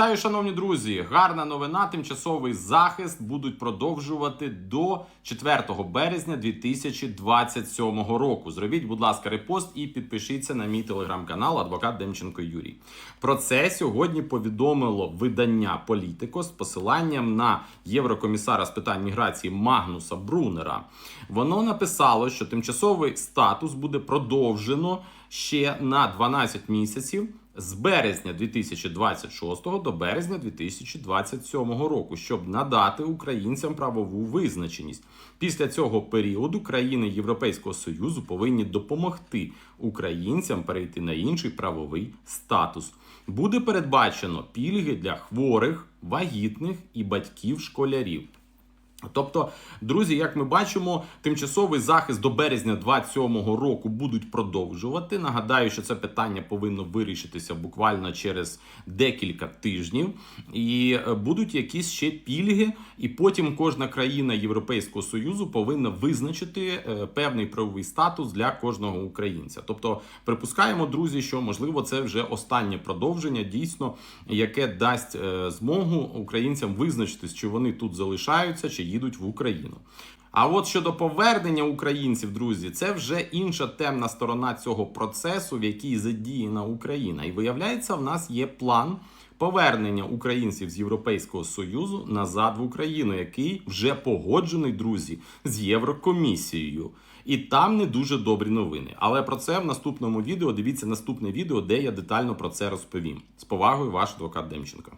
Вітаю, шановні друзі! Гарна новина. Тимчасовий захист будуть продовжувати до 4 березня 2027 року. Зробіть, будь ласка, репост і підпишіться на мій телеграм-канал Адвокат Демченко Юрій. Про це сьогодні повідомило видання Політико з посиланням на єврокомісара з питань міграції Магнуса Брунера. Воно написало, що тимчасовий статус буде продовжено ще на 12 місяців з березня 2026 до березня 2027 року, щоб надати українцям правову визначеність. Після цього періоду країни Європейського Союзу повинні допомогти українцям перейти на інший правовий статус. Буде передбачено пільги для хворих, вагітних і батьків школярів. Тобто, друзі, як ми бачимо, тимчасовий захист до березня 27-го року будуть продовжувати. Нагадаю, що це питання повинно вирішитися буквально через декілька тижнів, і е, будуть якісь ще пільги, і потім кожна країна Європейського союзу повинна визначити е, певний правовий статус для кожного українця. Тобто, припускаємо, друзі, що можливо це вже останнє продовження, дійсно, яке дасть е, змогу українцям визначитись, чи вони тут залишаються, чи їдуть в Україну. А от щодо повернення українців, друзі, це вже інша темна сторона цього процесу, в якій задіяна Україна. І виявляється, в нас є план повернення українців з Європейського союзу назад в Україну, який вже погоджений, друзі, з Єврокомісією. І там не дуже добрі новини. Але про це в наступному відео. Дивіться наступне відео, де я детально про це розповім. З повагою, ваш адвокат Демченко.